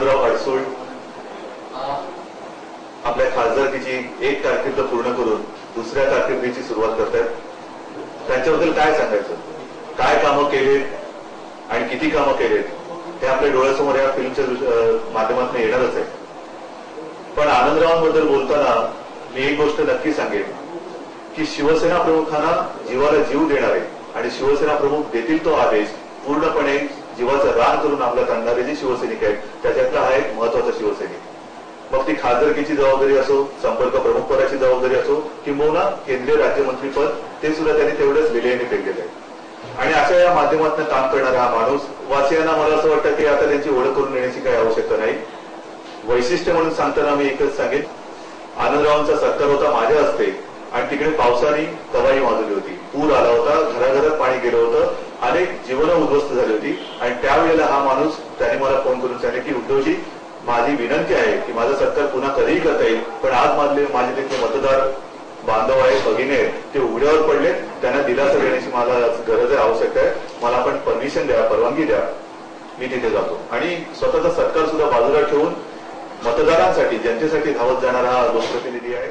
बनसोड आपल्या खासदारकीची एक कारकीर्द पूर्ण करून दुसऱ्या कारकिर्दीची सुरुवात करतायत. त्यांच्याबद्दल काय सांगायचं? काय कामं केलेत आणि किती कामं केलेत? हे आपल्या डोळ्यासमोर या फिल्मच्या माध्यमातून येणारच आहे. पण आनंदरावांबद्दल बोलताना मी एक गोष्ट नक्की सांगेन की शिवसेना प्रमुखांना जीवाला जीव देणारे आणि शिवसेना प्रमुख देतील तो आदेश पूर्णपणे जीवाचं रान करून आपल्यात आणणारे जे शिवसैनिक आहेत त्याच्यातला हा महत्त्वाचा शिवसैनिक. मग ती खासदारकीची जबाबदारी असो संपर्क प्रमुख पदाची जबाबदारी असो किंबहुना केंद्रीय राज्यमंत्रीपद ते सुद्धा त्यांनी तेवढंच विलयाने फेकलेलं आहे आणि अशा या माध्यमातून काम करणारा हा माणूस वासियांना मला असं वाटतं की आता त्यांची ओळख करून देण्याची काही आवश्यकता नाही. वैशिष्ट्य म्हणून सांगताना मी एकच सांगेन. आनंदरावांचा सत्कार होता माझ्या हस्ते आणि तिकडे पावसाने तवाई माजली होती. पूर आला होता घराघरात पाणी गेलं होतं. अनेक जीवन उद्ध्वस्त झाले होते आणि त्यावेळेला हा माणूस त्याने मला फोन करून सांगितले की उद्धवजी माझी विनंती आहे की माझा सत्कार पुन्हा कधीही करता येईल पण आज माझे माझे तिथले मतदार बांधव आहेत भगिनी आहेत ते उघड्यावर पडले. त्यांना दिलासा देण्याची मला गरज आहे आवश्यकता आहे. मला पण परमिशन द्या परवानगी द्या. मी तिथे जातो. आणि स्वतःचा सत्कार सुद्धा बाजूला ठेवून मतदारांसाठी जनतेसाठी धावत जाणारा हा लोकप्रतिनिधी आहे